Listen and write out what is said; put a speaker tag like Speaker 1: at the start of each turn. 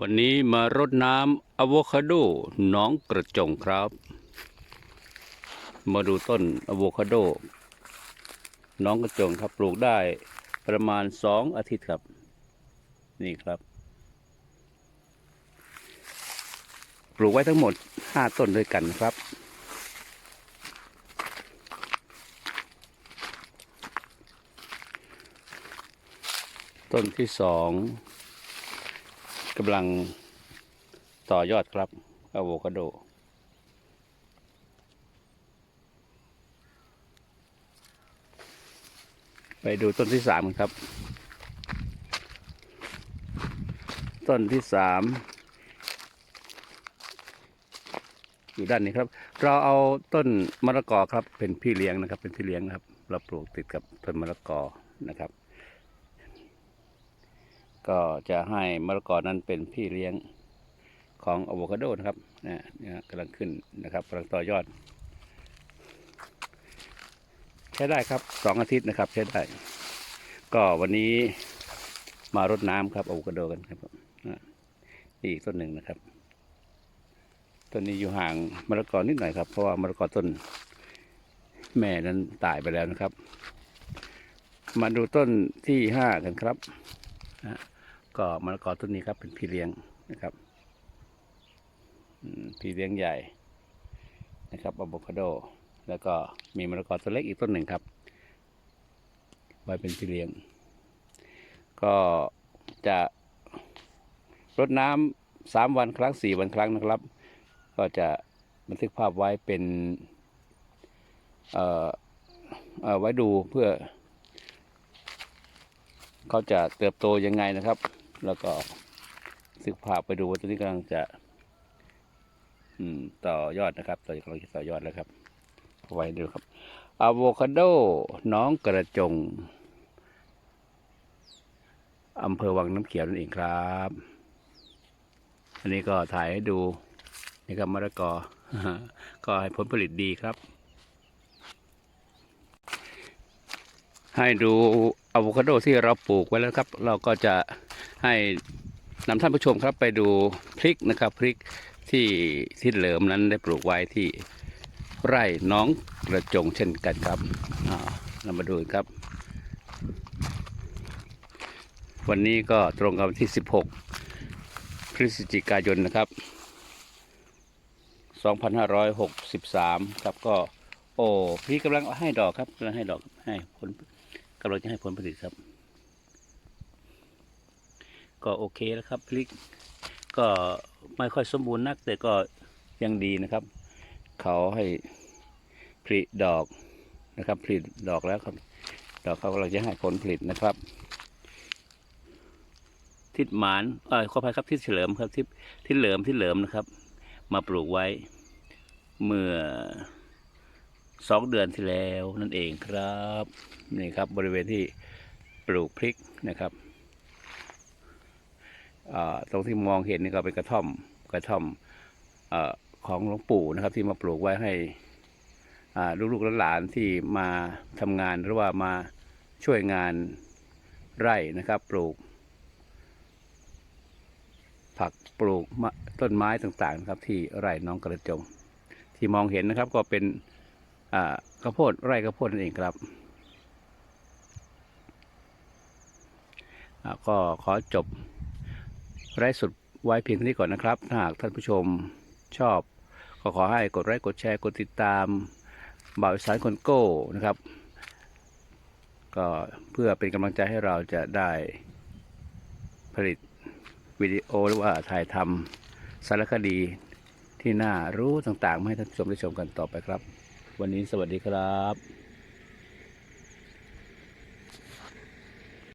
Speaker 1: วันนี้มารดน้ำอะโวคาโดหน้องกระจงครับ มาดูต้นอะโวคาโดหน้องกระจงครับปลูกได้ประมาณสองอาทิตย์ครับ นี่ครับ ปลูกไว้ทั้งหมดห้าต้นด้วยกันครับ ต้นที่สอง กำลังต่อยอดครับอะโวคาโด ไปดูต้นที่สามครับ ต้นที่สามอยู่ด้านนี้ครับ เราเอาต้นมะละกอครับ เป็นพี่เลี้ยงนะครับ เป็นพี่เลี้ยงนะครับ เราปลูกติดกับต้นมะละกอนะครับ ก็จะให้มะละกอนั้นเป็นพี่เลี้ยงของอะโวคาโดนะครับนะเนี่กำลังขึ้นนะครับกำลังต่อยอด ใช้ได้ครับสองอาทิตย์นะครับ ใช้ได้ ก็วันนี้มารดน้ำครับอะโวคาโดกันครับอะนี่อีกต้นหนึ่งนะครับต้นนี้อยู่ห่างมะละกอนิดหน่อยครับ เพราะว่ามะละกอต้น แม่นั้นตายไปแล้วนะครับ มาดูต้นที่ห้ากันครับ นะ ก็มะละกอต้นนี้ครับเป็นพี่เลี้ยงนะครับพี่เลี้ยงใหญ่นะครับอะโวคาโด แล้วก็มีมะละกอตัวเล็กอีกต้นหนึ่งครับไว้เป็นพี่เลี้ยง ก็จะรดน้ำสามวันครั้งสี่วันครั้งนะครับ ก็จะบันทึกภาพไว้เป็นเอ่อไว้ดูเพื่อ เขาจะเติบโตยังไงนะครับ แล้วก็ศึกภาพไปดูว่าตัวนี้กำลังจะ อืม ต่อยอดนะครับต่อกำลังจะต่อยอดแล้วครับไว้ดูครับอะโวคาโดน้องกระจงอำเภอวังน้ำเขียวนั่นเองครับ อันนี้ก็ถ่ายให้ดูนี่ครับมะละกอ ก็ให้ผลผลิตดีครับ ให้ดูอะโวคาโดที่เราปลูกไว้แล้วครับ เราก็จะ ให้นำท่านผู้ชมครับไปดูพริกนะครับพริกที่ที่เหลิมนั้นได้ปลูกไว้ที่ไร่น้องกระจงเช่นกันครับเรามาดูครับ วันนี้ก็ตรงกับวันที่ 16 พฤศจิกายนนะครับ 2563 ครับก็ โอ้พริกกำลังให้ดอกครับกำลังให้ดอกให้ผลกำลังจะให้ผลผลิตครับ ก็โอเคแล้วครับพริกก็ไม่ค่อยสมบูรณ์นัก แต่ก็ยังดีนะครับ เขาให้ผลิดอกนะครับผลิดอกแล้วครับดอกเขากำลังจะให้ผลผลิตนะครับ ทิศหมานเออขออภัยครับทิศเฉลิมครับทิศทิศเหลิมทิศเหลิมนะครับ มาปลูกไว้เมื่อสองเดือนที่แล้วนั่นเองครับนี่ครับบริเวณที่ปลูกพริกนะครับ ตรงที่มองเห็นนี่ก็เป็นกระท่อมกระท่อมอของหลวงปู่นะครับ ที่มาปลูกไว้ให้ลูกๆหลานที่มาทำงานหรือว่ามาช่วยงานไร่นะครับ ปลูก ผักปลูกต้นไม้ต่างๆนะครับ ที่ไร่น้องกระจง ที่มองเห็นนะครับก็เป็นอ่าข้าวโพดไร่ข้าวโพดนั่นเองครับก็ขอจบ ไร่สุดไว้เพียงเท่านี้ก่อนนะครับ ถ้าหากท่านผู้ชมชอบ ก็ขอให้กดไลค์กดแชร์กดติดตามบ่าวสานคนโก้นะครับ ก็เพื่อเป็นกำลังใจให้เราจะได้ผลิตวิดีโอหรือว่าถ่ายทำสารคดีที่น่ารู้ต่างๆมาให้ท่านผู้ชมได้ชมกันต่อไปครับ วันนี้สวัสดีครับ